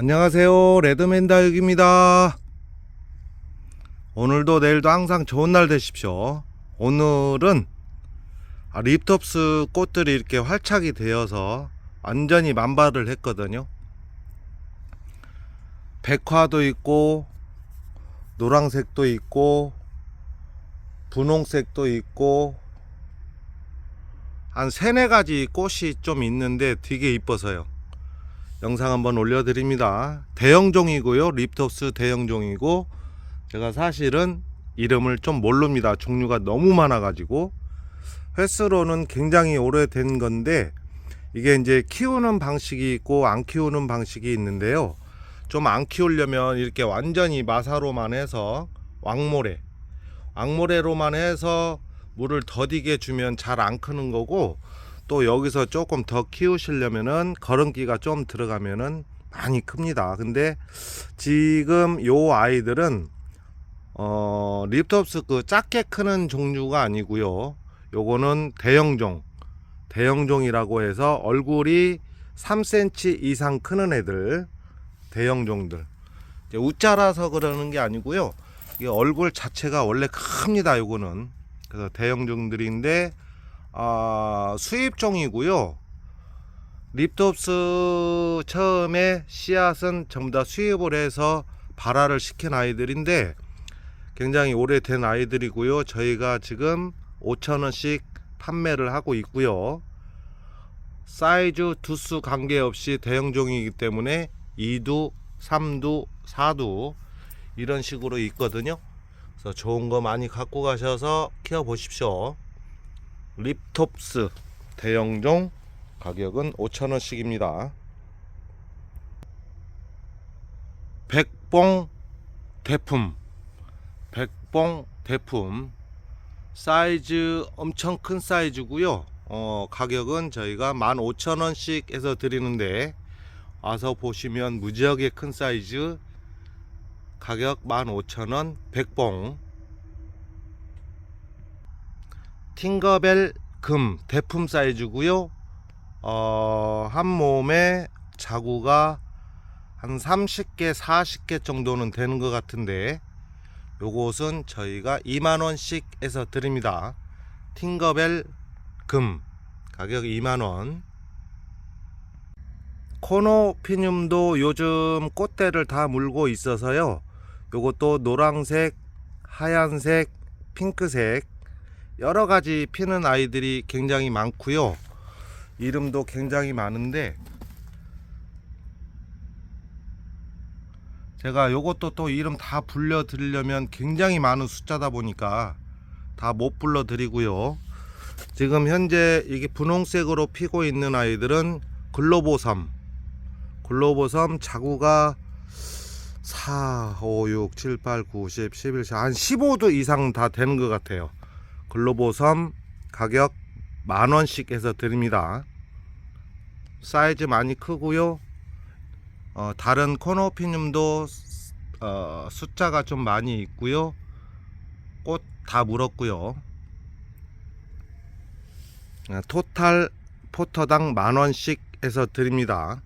안녕하세요. 레드맨다육입니다. 오늘도 내일도 항상 좋은 날 되십시오. 오늘은 아, 립톱스 꽃들이 이렇게 활착이 되어서 완전히 만발을 했거든요. 백화도 있고 노란색도 있고 분홍색도 있고 한 세네 가지 꽃이 좀 있는데 되게 이뻐서요. 영상 한번 올려드립니다. 대형종이고요. 립톱스 대형종이고 제가 사실은 이름을 좀 모릅니다. 종류가 너무 많아가지고 횟수로는 굉장히 오래된 건데 이게 이제 키우는 방식이 있고 안 키우는 방식이 있는데요. 좀 안 키우려면 이렇게 완전히 마사로만 해서 왕모래 왕모래로만 해서 물을 더디게 주면 잘 안 크는 거고 또 여기서 조금 더 키우시려면은 거름기가 좀 들어가면은 많이 큽니다. 근데 지금 요 아이들은 어 립톱스 그 작게 크는 종류가 아니고요. 요거는 대형종 대형종이라고 해서 얼굴이 3cm 이상 크는 애들 대형종들 이제 우짜라서 그러는 게 아니고요. 이게 얼굴 자체가 원래 큽니다. 요거는 그래서 대형종들인데 아, 수입종이고요. 립톱스 처음에 씨앗은 전부 다 수입을 해서 발화를 시킨 아이들인데 굉장히 오래된 아이들이고요. 저희가 지금 5천원씩 판매를 하고 있고요. 사이즈 두수 관계없이 대형종이기 때문에 2두, 3두, 4두 이런 식으로 있거든요. 그래서 좋은 거 많이 갖고 가셔서 키워 보십시오. 립톱스 대형종 가격은 5천원씩입니다. 백봉 대품 백봉 대품 사이즈 엄청 큰 사이즈고요. 어, 가격은 저희가 15,000원씩 해서 드리는데 와서 보시면 무지하게 큰 사이즈 가격 15,000원 백봉 팅거벨 금 대품 사이즈고요. 어, 한 몸에 자구가 한 30개, 40개 정도는 되는 것 같은데 요것은 저희가 2만원씩 해서 드립니다. 팅거벨 금 가격 2만원 코노피늄도 요즘 꽃대를 다 물고 있어서요. 요것도 노란색, 하얀색, 핑크색 여러 가지 피는 아이들이 굉장히 많고요. 이름도 굉장히 많은데 제가 요것도 또 이름 다 불려 드리려면 굉장히 많은 숫자다 보니까 다 못 불러 드리고요. 지금 현재 이게 분홍색으로 피고 있는 아이들은 글로보섬 글로보섬 자구가 4, 5, 6, 7, 8, 9, 10, 11, 한 15도 이상 다 되는 것 같아요. 글로보섬 가격 만원씩 해서 드립니다. 사이즈 많이 크고요. 어, 다른 코노피늄도 어, 숫자가 좀 많이 있고요. 꽃 다 물었고요. 아, 토탈 포터당 만원씩 해서 드립니다.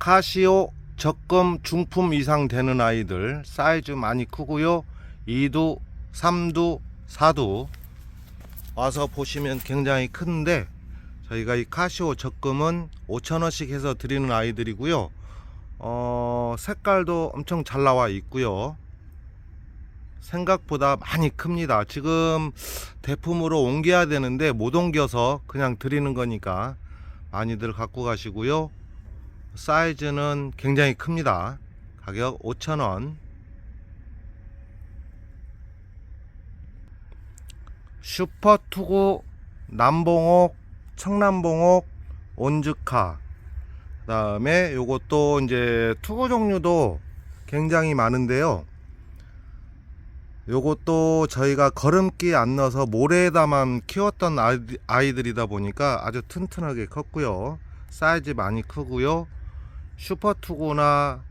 카시오 적금 중품 이상 되는 아이들 사이즈 많이 크고요. 2두, 3두, 4두 와서 보시면 굉장히 큰데 저희가 이 카시오 적금은 5천원씩 해서 드리는 아이들이고요. 어, 색깔도 엄청 잘 나와 있고요. 생각보다 많이 큽니다. 지금 대품으로 옮겨야 되는데 못 옮겨서 그냥 드리는 거니까 많이들 갖고 가시고요. 사이즈는 굉장히 큽니다. 가격 5,000원. 슈퍼투구 남봉옥 청남봉옥 온즈카 그다음에 요것도 이제 투구 종류도 굉장히 많은데요. 요것도 저희가 걸음기 안 넣어서 모래에다만 키웠던 아이들- 아이들이다 보니까 아주 튼튼하게 컸고요. 사이즈 많이 크고요. 슈퍼투구나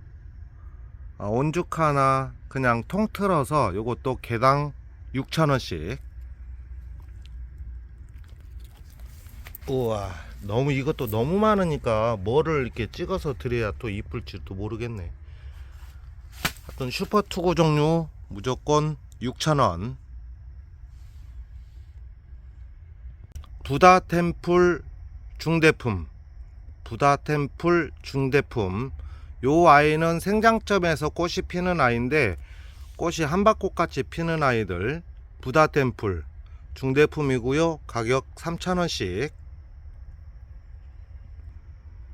어, 온주카나 그냥 통틀어서 요것도 개당 6,000원씩 우와 너무 이것도 너무 많으니까 뭐를 이렇게 찍어서 드려야 또 이쁠지도 모르겠네. 하여튼 슈퍼 투구 종류 무조건 6,000원. 부다 템플 중대품. 부다 템플 중대품. 요 아이는 생장점에서 꽃이 피는 아이인데 꽃이 한박꽃 같이 피는 아이들 부다 템플 중대품이고요. 가격 3,000원씩.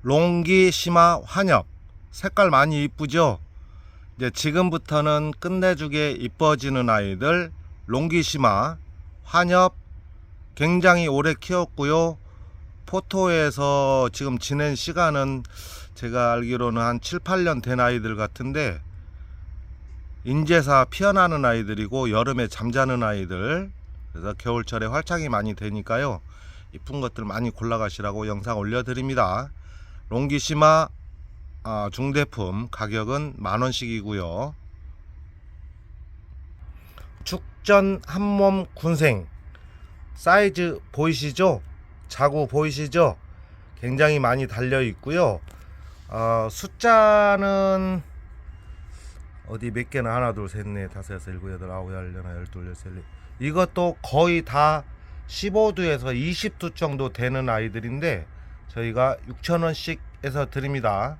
롱기 심화 환엽 색깔 많이 이쁘죠? 이제 지금부터는 끝내주게 이뻐지는 아이들 롱기 심화 환엽 굉장히 오래 키웠고요. 포토에서 지금 지낸 시간은 제가 알기로는 한 7, 8년 된 아이들 같은데 인제사 피어나는 아이들이고 여름에 잠자는 아이들 그래서 겨울철에 활착이 많이 되니까요. 이쁜 것들 많이 골라가시라고 영상 올려드립니다. 롱기시마 아, 중대품 가격은 만원씩이고요. 축전 한몸 군생 사이즈 보이시죠? 자구 보이시죠? 굉장히 많이 달려 있고요. 어, 숫자는 어디 몇 개나 하나 둘 셋 넷 다섯 여섯 일곱 여덟 아홉 열 하나 열둘 열셋 넷 이것도 거의 다 15두에서 20두 정도 되는 아이들인데 저희가 6천원씩 해서 드립니다.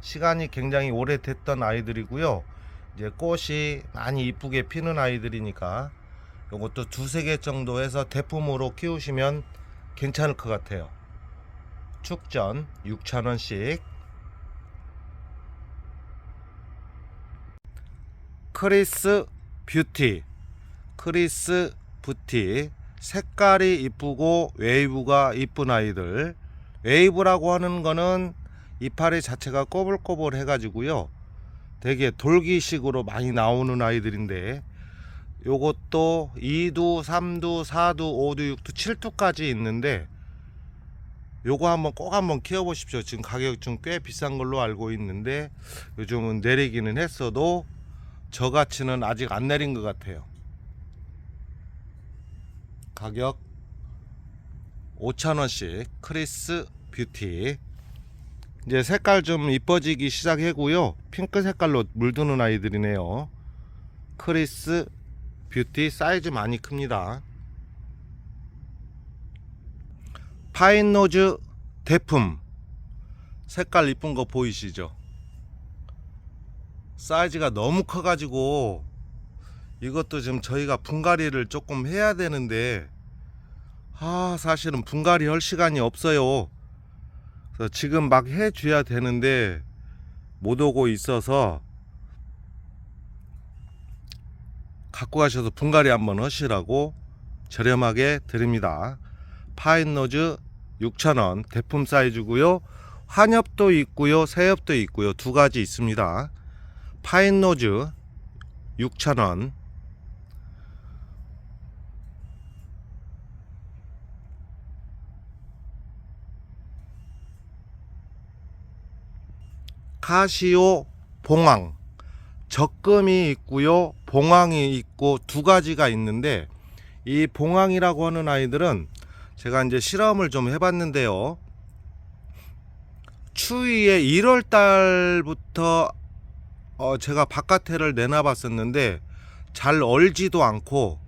시간이 굉장히 오래됐던 아이들이고요. 이제 꽃이 많이 이쁘게 피는 아이들이니까 요것도 두세 개 정도 해서 대품으로 키우시면 괜찮을 것 같아요. 축전 6,000원씩. 크리스 뷰티. 크리스 뷰티. 색깔이 이쁘고 웨이브가 이쁜 아이들. 웨이브라고 하는 거는 이파리 자체가 꼬불꼬불 해가지고요. 되게 돌기식으로 많이 나오는 아이들인데 요것도 2두, 3두, 4두, 5두, 6두, 7두까지 있는데 요거 한번 꼭 한번 키워보십시오. 지금 가격 좀 꽤 비싼 걸로 알고 있는데 요즘은 내리기는 했어도 저가치는 아직 안 내린 것 같아요. 가격 5,000원씩 크리스 뷰티 이제 색깔 좀 이뻐지기 시작했고요. 핑크 색깔로 물드는 아이들이네요. 크리스 뷰티 사이즈 많이 큽니다. 파인노즈 대품 색깔 이쁜 거 보이시죠? 사이즈가 너무 커 가지고 이것도 지금 저희가 분갈이를 조금 해야 되는데 아 사실은 분갈이 할 시간이 없어요. 그래서 지금 막 해줘야 되는데 못 오고 있어서 갖고 가셔서 분갈이 한번 하시라고 저렴하게 드립니다. 파인노즈 6,000원 대품 사이즈고요. 환엽도 있고요. 새엽도 있고요. 두 가지 있습니다. 파인노즈 6,000원 카시오 봉황. 적금이 있고요 봉황이 있고 두 가지가 있는데 이 봉황이라고 하는 아이들은 제가 이제 실험을 좀 해봤는데요. 추위에 1월 달부터 어 제가 바깥에를 내놔봤었는데 잘 얼지도 않고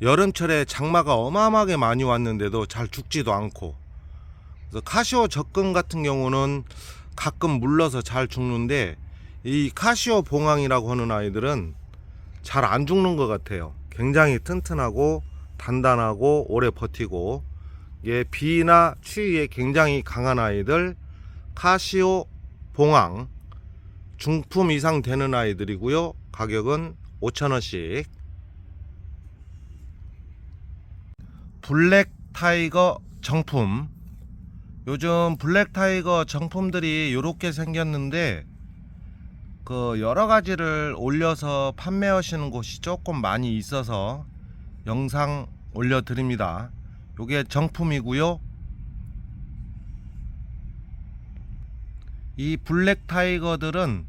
여름철에 장마가 어마어마하게 많이 왔는데도 잘 죽지도 않고. 카시오 적금 같은 경우는 가끔 물러서 잘 죽는데 이 카시오 봉황이라고 하는 아이들은 잘 안 죽는 것 같아요. 굉장히 튼튼하고 단단하고 오래 버티고 예, 비나 추위에 굉장히 강한 아이들 카시오 봉황 중품 이상 되는 아이들이고요. 가격은 5,000원씩. 블랙 타이거 정품 요즘 블랙 타이거 정품들이 이렇게 생겼는데 그 여러 가지를 올려서 판매하시는 곳이 조금 많이 있어서 영상 올려드립니다. 요게 정품이고요. 이 블랙 타이거들은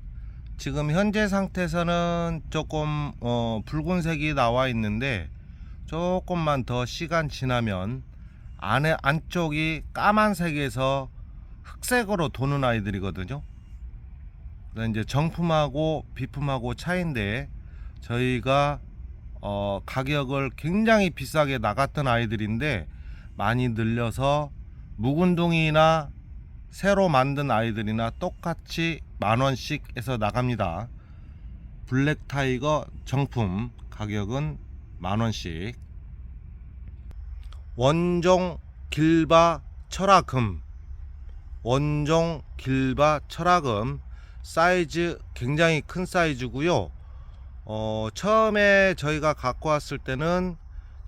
지금 현재 상태에서는 조금 어, 붉은색이 나와 있는데 조금만 더 시간 지나면 안에 안쪽이 까만색에서 흑색으로 도는 아이들이거든요. 이제 정품하고 비품하고 차인데 저희가 어, 가격을 굉장히 비싸게 나갔던 아이들인데 많이 늘려서 묵은둥이나 새로 만든 아이들이나 똑같이 만 원씩 해서 나갑니다. 블랙 타이거 정품 가격은 만 원씩. 원종 길바 철화금 원종 길바 철화금 사이즈 굉장히 큰 사이즈고요. 어, 처음에 저희가 갖고 왔을 때는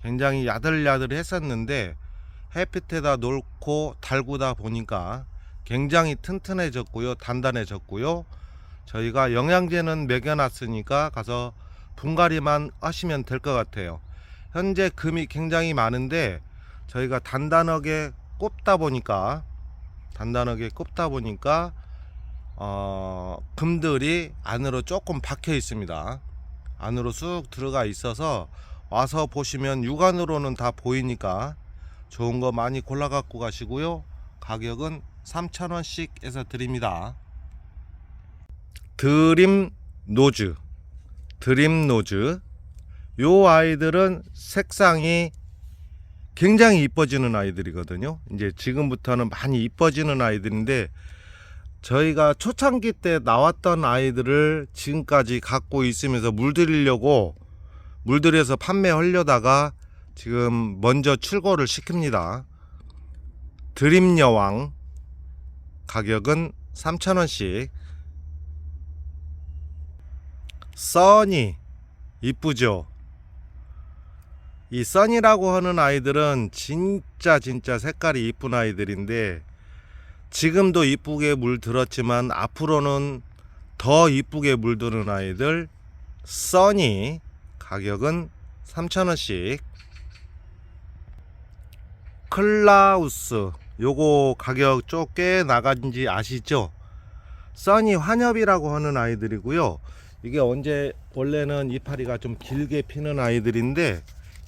굉장히 야들야들 했었는데 햇빛에다 놓고 달구다 보니까 굉장히 튼튼해졌고요. 단단해졌고요. 저희가 영양제는 먹여놨으니까 가서 분갈이만 하시면 될 것 같아요. 현재 금이 굉장히 많은데 저희가 단단하게 꼽다 보니까 단단하게 꼽다 보니까 어, 금들이 안으로 조금 박혀 있습니다. 안으로 쑥 들어가 있어서 와서 보시면 육안으로는 다 보이니까 좋은 거 많이 골라 갖고 가시고요. 가격은 3,000원씩 해서 드립니다. 드림 노즈. 드림 노즈. 요 아이들은 색상이 굉장히 이뻐지는 아이들이거든요. 이제 지금부터는 많이 이뻐지는 아이들인데 저희가 초창기 때 나왔던 아이들을 지금까지 갖고 있으면서 물들이려고 물들여서 판매하려다가 지금 먼저 출고를 시킵니다. 드림 여왕 가격은 3,000원씩. 써니 이쁘죠? 이 써니라고 하는 아이들은 진짜 진짜 색깔이 이쁜 아이들인데 지금도 이쁘게 물들었지만 앞으로는 더 이쁘게 물드는 아이들 써니 가격은 3,000원씩 클라우스 요거 가격 좀꽤 나간지 아시죠? 써니 환엽이라고 하는 아이들이고요. 이게 언제 원래는 이파리가 좀 길게 피는 아이들인데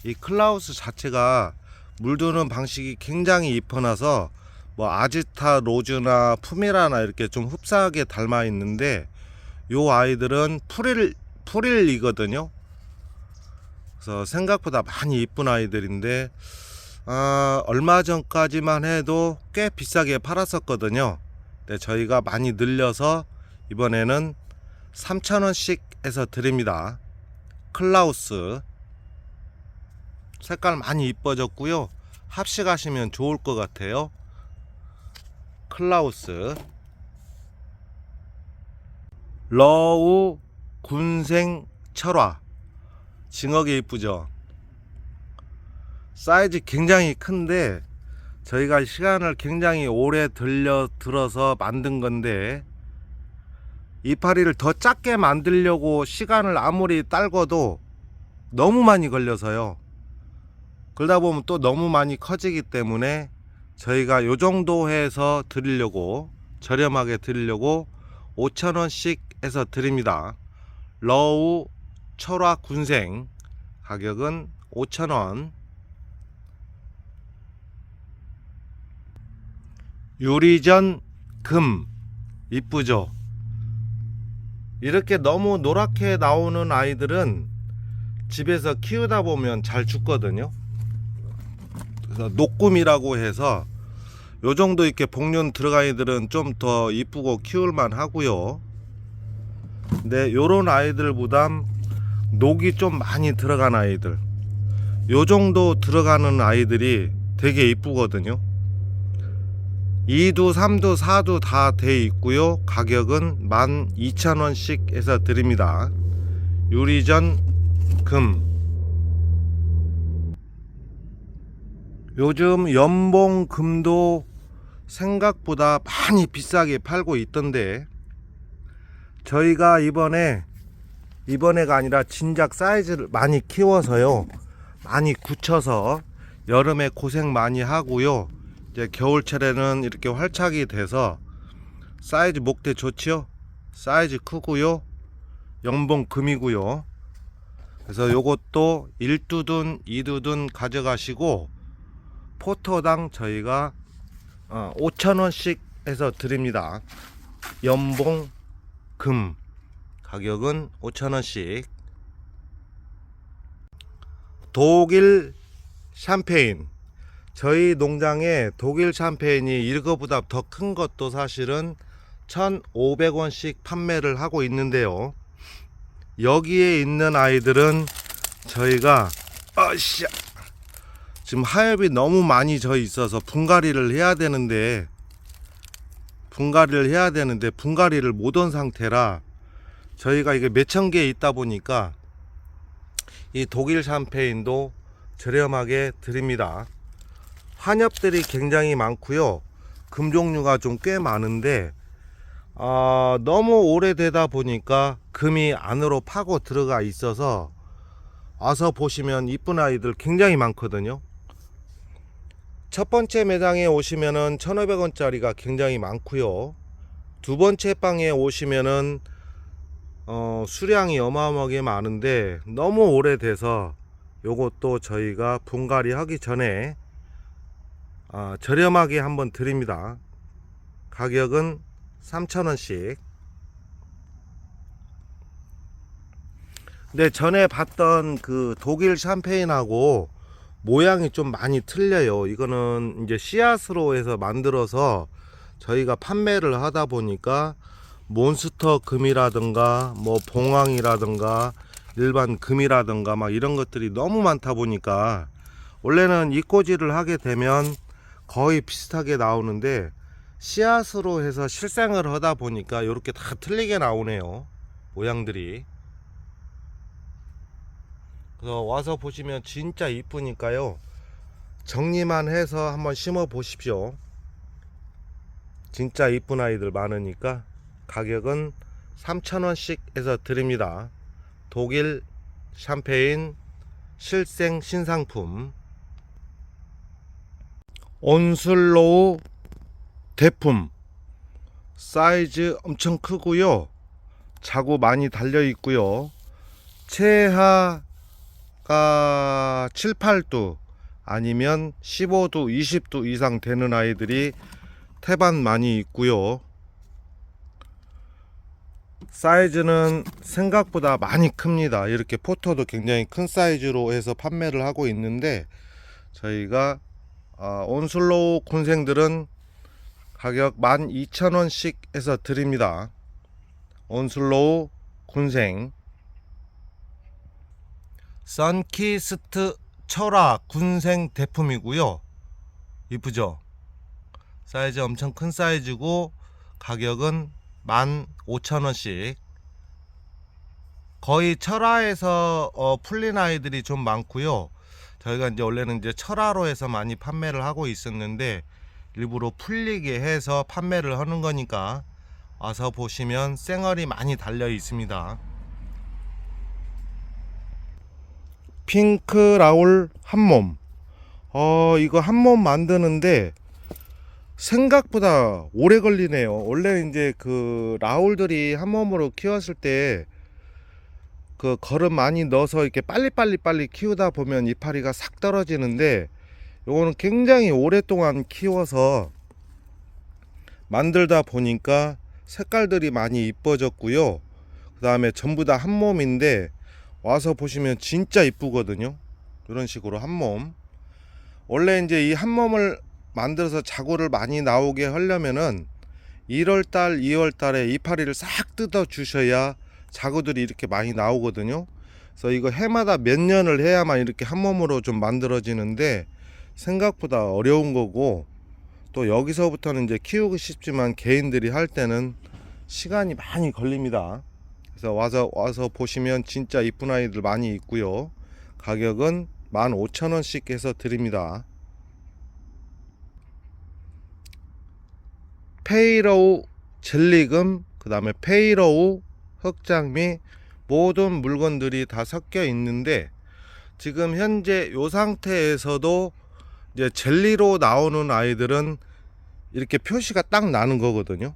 이 클라우스 자체가 물드는 방식이 굉장히 이뻐나서 뭐 아지타 로즈나 푸미라나 이렇게 좀 흡사하게 닮아 있는데 요 아이들은 프릴 프릴이거든요. 그래서 생각보다 많이 이쁜 아이들인데 아, 얼마 전까지만 해도 꽤 비싸게 팔았었거든요. 근데 저희가 많이 늘려서 이번에는 3,000원씩 해서 드립니다. 클라우스 색깔 많이 이뻐졌고요. 합식하시면 좋을 것 같아요. 클라우스 러우 군생 철화 징어게 이쁘죠? 사이즈 굉장히 큰데 저희가 시간을 굉장히 오래 들려 들어서 만든 건데 이파리를 더 작게 만들려고 시간을 아무리 딸궈도 너무 많이 걸려서요. 그러다 보면 또 너무 많이 커지기 때문에 저희가 요 정도 해서 드리려고 저렴하게 드리려고 5,000원씩 해서 드립니다. 러우 철화 군생 가격은 5,000원. 유리전 금 이쁘죠? 이렇게 너무 노랗게 나오는 아이들은 집에서 키우다 보면 잘 죽거든요. 그래서 녹금이라고 해서 요 정도 이렇게 복륜 들어간 아이들은 좀 더 이쁘고 키울만 하고요. 근데 요런 아이들보다 녹이 좀 많이 들어간 아이들 요 정도 들어가는 아이들이 되게 이쁘거든요. 2두, 3두, 4두 다 돼 있고요. 가격은 12,000원씩 해서 드립니다. 유리전 금. 요즘 연봉 금도 생각보다 많이 비싸게 팔고 있던데 저희가 이번에 이번에가 아니라 진작 사이즈를 많이 키워서요. 많이 굳혀서 여름에 고생 많이 하고요. 이제 겨울철에는 이렇게 활착이 돼서 사이즈 목대 좋지요? 사이즈 크고요. 연봉 금이고요. 그래서 요것도 1두든 2두든 가져가시고 포토당 저희가 어, 5,000원씩 해서 드립니다. 연봉 금 가격은 5,000원씩. 독일 샴페인 저희 농장에 독일 샴페인이 이거보다 더 큰 것도 사실은 1,500원씩 판매를 하고 있는데요. 여기에 있는 아이들은 저희가 아씨 지금 하엽이 너무 많이 져 있어서 분갈이를 해야 되는데 분갈이를 해야 되는데 분갈이를 못한 상태라 저희가 이게 몇천 개 있다 보니까 이 독일 샴페인도 저렴하게 드립니다. 환엽들이 굉장히 많고요. 금 종류가 좀 꽤 많은데 아, 너무 오래되다 보니까 금이 안으로 파고 들어가 있어서 와서 보시면 이쁜 아이들 굉장히 많거든요. 첫 번째 매장에 오시면은 1,500원짜리가 굉장히 많고요. 두 번째 방에 오시면은 어, 수량이 어마어마하게 많은데 너무 오래돼서 요것도 저희가 분갈이 하기 전에 아, 저렴하게 한번 드립니다. 가격은 3,000원씩. 근데 전에 봤던 그 독일 샴페인하고 모양이 좀 많이 틀려요. 이거는 이제 씨앗으로 해서 만들어서 저희가 판매를 하다 보니까 몬스터 금이라든가 뭐 봉황이라든가 일반 금이라든가 막 이런 것들이 너무 많다 보니까 원래는 이 꼬지를 하게 되면 거의 비슷하게 나오는데 씨앗으로 해서 실생을 하다 보니까 이렇게 다 틀리게 나오네요. 모양들이. 그래서 와서 보시면 진짜 이쁘니까요. 정리만 해서 한번 심어 보십시오. 진짜 이쁜 아이들 많으니까 가격은 3,000원씩 해서 드립니다. 독일 샴페인 실생 신상품 온슬로우 대품 사이즈 엄청 크고요. 자구 많이 달려 있고요. 최하 가 7, 8도 아니면 15도, 20도 이상 되는 아이들이 태반 많이 있고요. 사이즈는 생각보다 많이 큽니다. 이렇게 포토도 굉장히 큰 사이즈로 해서 판매를 하고 있는데 저희가 아, 온슬로우 곤생들은 가격 12,000원씩 해서 드립니다. 온슬로우 군생 선키스트 철화 군생 대품이고요. 이쁘죠? 사이즈 엄청 큰 사이즈고 가격은 15,000원씩 거의 철화에서 어, 풀린 아이들이 좀 많고요. 저희가 이제 원래는 이제 철화로 해서 많이 판매를 하고 있었는데 일부러 풀리게 해서 판매를 하는 거니까 와서 보시면 쌩얼이 많이 달려 있습니다. 핑크 라울 한몸. 어, 이거 한몸 만드는데 생각보다 오래 걸리네요. 원래 이제 그 라울들이 한몸으로 키웠을 때그 거름 많이 넣어서 이렇게 빨리빨리 빨리 키우다 보면 이파리가 싹 떨어지는데 요거는 굉장히 오랫동안 키워서 만들다 보니까 색깔들이 많이 이뻐졌고요. 그 다음에 전부 다 한 몸인데 와서 보시면 진짜 이쁘거든요. 이런 식으로 한 몸. 원래 이제 이 한 몸을 만들어서 자구를 많이 나오게 하려면은 1월달, 2월달에 이파리를 싹 뜯어 주셔야 자구들이 이렇게 많이 나오거든요. 그래서 이거 해마다 몇 년을 해야만 이렇게 한 몸으로 좀 만들어지는데 생각보다 어려운 거고 또 여기서부터는 이제 키우고 싶지만 개인들이 할 때는 시간이 많이 걸립니다. 그래서 와서 와서 보시면 진짜 이쁜 아이들 많이 있고요. 가격은 15,000원씩 해서 드립니다. 페이로우 젤리금, 그 다음에 페이로우 흑장미 모든 물건들이 다 섞여 있는데 지금 현재 이 상태에서도 이제 젤리로 나오는 아이들은 이렇게 표시가 딱 나는 거거든요.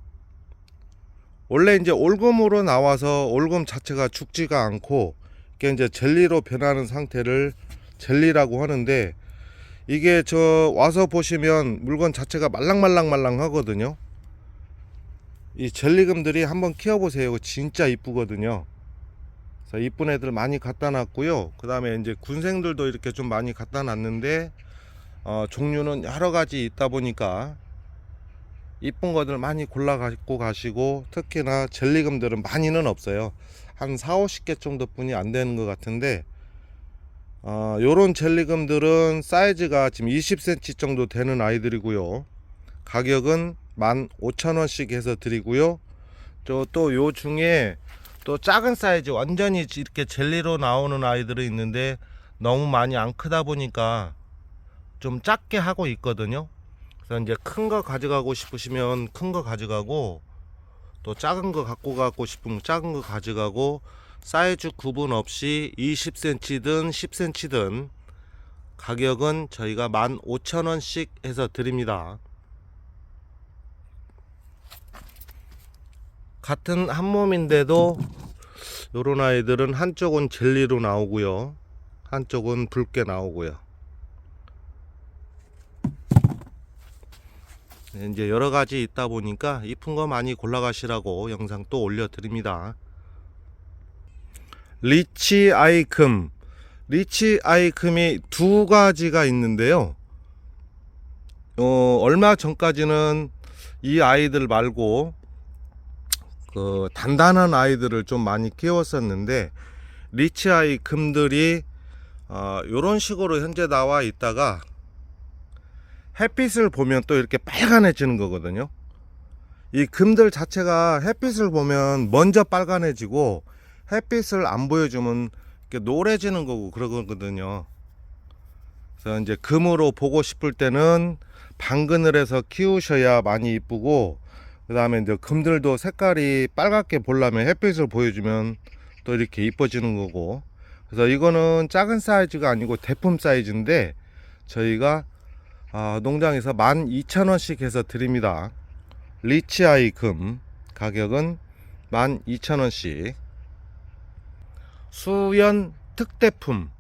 원래 이제 올금으로 나와서 올금 자체가 죽지가 않고 이게 이제 젤리로 변하는 상태를 젤리라고 하는데 이게 저 와서 보시면 물건 자체가 말랑말랑말랑 하거든요. 이 젤리금들이 한번 키워보세요. 진짜 이쁘거든요. 이쁜 애들 많이 갖다 놨고요. 그 다음에 이제 군생들도 이렇게 좀 많이 갖다 놨는데 어, 종류는 여러 가지 있다 보니까 이쁜 것들 많이 골라 갖고 가시고 특히나 젤리금들은 많이는 없어요. 한 4, 50개 정도 뿐이 안 되는 것 같은데 어, 요런 젤리금들은 사이즈가 지금 20cm 정도 되는 아이들이고요. 가격은 15,000원씩 해서 드리고요. 저또요 중에 또 작은 사이즈 완전히 이렇게 젤리로 나오는 아이들이 있는데 너무 많이 안 크다 보니까 좀 작게 하고 있거든요. 그래서 이제 큰 거 가져가고 싶으시면 큰 거 가져가고 또 작은 거 갖고 가고 싶으면 작은 거 가져가고 사이즈 구분 없이 20cm든 10cm든 가격은 저희가 15,000원씩 해서 드립니다. 같은 한 몸인데도 요런 아이들은 한쪽은 젤리로 나오고요. 한쪽은 붉게 나오고요. 이제 여러 가지 있다 보니까 이쁜 거 많이 골라 가시라고 영상 또 올려 드립니다. 리치 아이큼 리치 아이큼이 두 가지가 있는데요. 어, 얼마 전까지는 이 아이들 말고 그 단단한 아이들을 좀 많이 키웠었는데 리치 아이금들이 어, 이런 식으로 현재 나와 있다가 햇빛을 보면 또 이렇게 빨간해지는 거거든요. 이 금들 자체가 햇빛을 보면 먼저 빨간해지고 햇빛을 안 보여주면 이렇게 노래지는 거고 그러거든요. 그래서 이제 금으로 보고 싶을 때는 해서 키우셔야 많이 이쁘고 그 다음에 이제 금들도 색깔이 빨갛게 보려면 햇빛을 보여주면 또 이렇게 이뻐지는 거고 그래서 이거는 작은 사이즈가 아니고 대품 사이즈인데 저희가 아, 농장에서 12,000원씩 해서 드립니다. 리치아이 금 가격은 12,000원씩. 수연 특대품.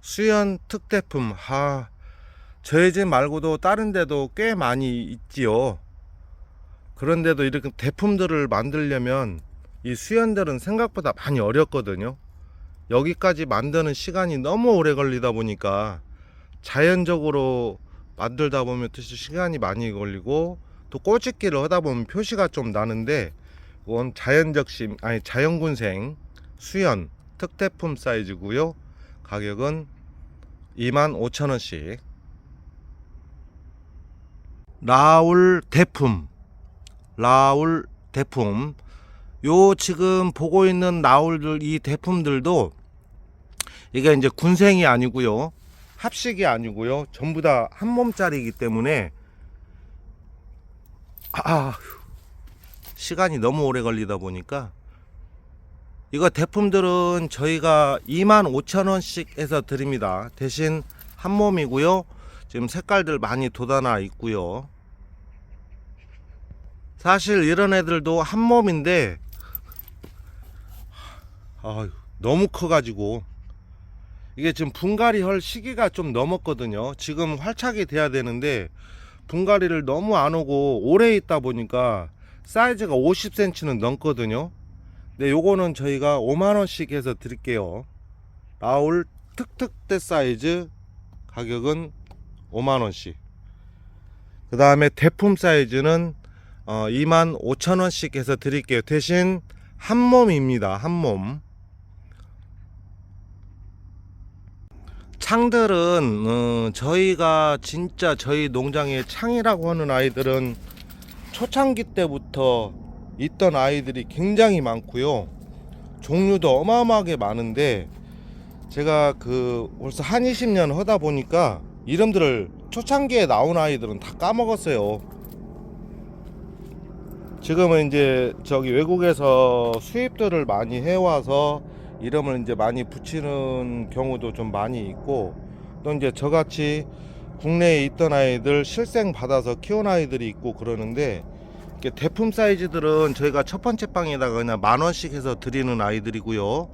수연 특대품. 하, 저희 집 말고도 다른 데도 꽤 많이 있지요. 그런데도 이렇게 대품들을 만들려면 이 수연들은 생각보다 많이 어렵거든요. 여기까지 만드는 시간이 너무 오래 걸리다 보니까 자연적으로 만들다 보면 또 시간이 많이 걸리고 또 꼬집기를 하다 보면 표시가 좀 나는데 이건 자연적 심 아니 자연군생 수연 특대품 사이즈고요. 가격은 25,000원씩. 라울 대품 라울 대품. 요 지금 보고 있는 나울들 이 대품들도 이게 이제 군생이 아니고요 합식이 아니고요. 전부 다 한 몸짜리이기 때문에 아 시간이 너무 오래 걸리다 보니까 이거 대품들은 저희가 25,000원씩 해서 드립니다. 대신 한 몸이고요. 지금 색깔들 많이 돋아나 있고요. 사실 이런 애들도 한 몸인데 아 너무 커가지고 이게 지금 분갈이 할 시기가 좀 넘었거든요. 지금 활착이 돼야 되는데 분갈이를 너무 안 오고 오래 있다 보니까 사이즈가 50cm는 넘거든요. 근데 요거는 저희가 5만원씩 해서 드릴게요. 라울 특특대 사이즈 가격은 5만원씩. 그 다음에 대품 사이즈는 어, 2만 5천원씩 해서 드릴게요. 대신 한 몸입니다. 한 몸. 창들은 어, 저희가 진짜 저희 농장의 창이라고 하는 아이들은 초창기 때부터 있던 아이들이 굉장히 많고요. 종류도 어마어마하게 많은데 제가 그 벌써 한 20년 하다 보니까 이름들을 초창기에 나온 아이들은 다 까먹었어요. 지금은 이제 저기 외국에서 수입들을 많이 해와서 이름을 이제 많이 붙이는 경우도 좀 많이 있고 또 이제 저같이 국내에 있던 아이들 실생 받아서 키운 아이들이 있고 그러는데 이렇게 대품 사이즈들은 저희가 첫 번째 방에다가 그냥 만 원씩 해서 드리는 아이들이고요.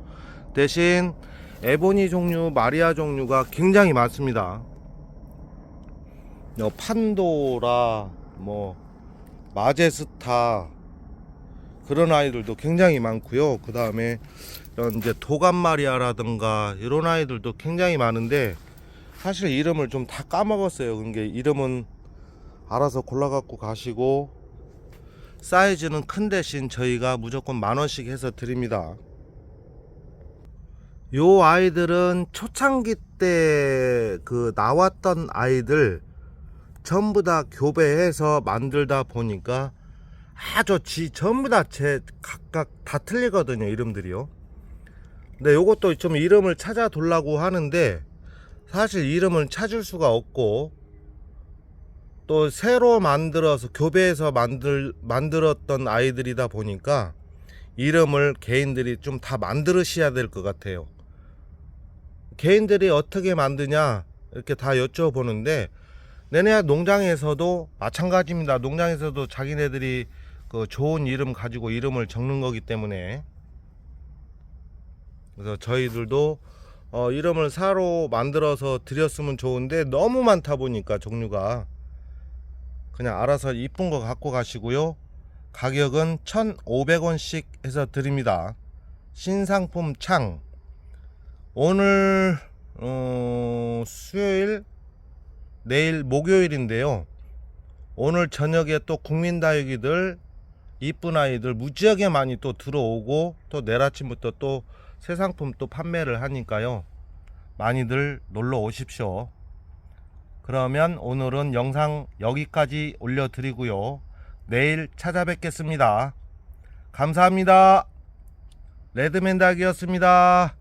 대신 에보니 종류, 마리아 종류가 굉장히 많습니다. 어, 판도라 뭐 마제스타 그런 아이들도 굉장히 많고요. 그 다음에 이런 이제 도감마리아라든가 이런 아이들도 굉장히 많은데 사실 이름을 좀 다 까먹었어요. 그게 이름은 알아서 골라갖고 가시고 사이즈는 큰 대신 저희가 무조건 만 원씩 해서 드립니다. 요 아이들은 초창기 때 그 나왔던 아이들 전부 다 교배해서 만들다 보니까 아주 지 전부 다 제 각각 다 틀리거든요 이름들이요. 근데 요것도 좀 이름을 찾아 돌라고 하는데 사실 이름을 찾을 수가 없고 또 새로 만들어서 교배해서 만들 만들었던 아이들이다 보니까 이름을 개인들이 좀 다 만들으셔야 될 것 같아요. 개인들이 어떻게 만드냐 이렇게 다 여쭤보는데 내내 농장에서도 마찬가지입니다. 농장에서도 자기네들이 그 좋은 이름 가지고 이름을 적는 거기 때문에 그래서 저희들도 어, 이름을 사로 만들어서 드렸으면 좋은데 너무 많다 보니까 종류가 그냥 알아서 이쁜 거 갖고 가시고요. 가격은 1,500원씩 해서 드립니다. 신상품 창. 오늘 어, 수요일 내일 목요일인데요. 오늘 저녁에 또 국민다육이들 이쁜 아이들 무지하게 많이 또 들어오고 또 내일 아침부터 또 새 상품 또 판매를 하니까요. 많이들 놀러 오십시오. 그러면 오늘은 영상 여기까지 올려드리고요. 내일 찾아뵙겠습니다. 감사합니다. 레드맨 닭이었습니다.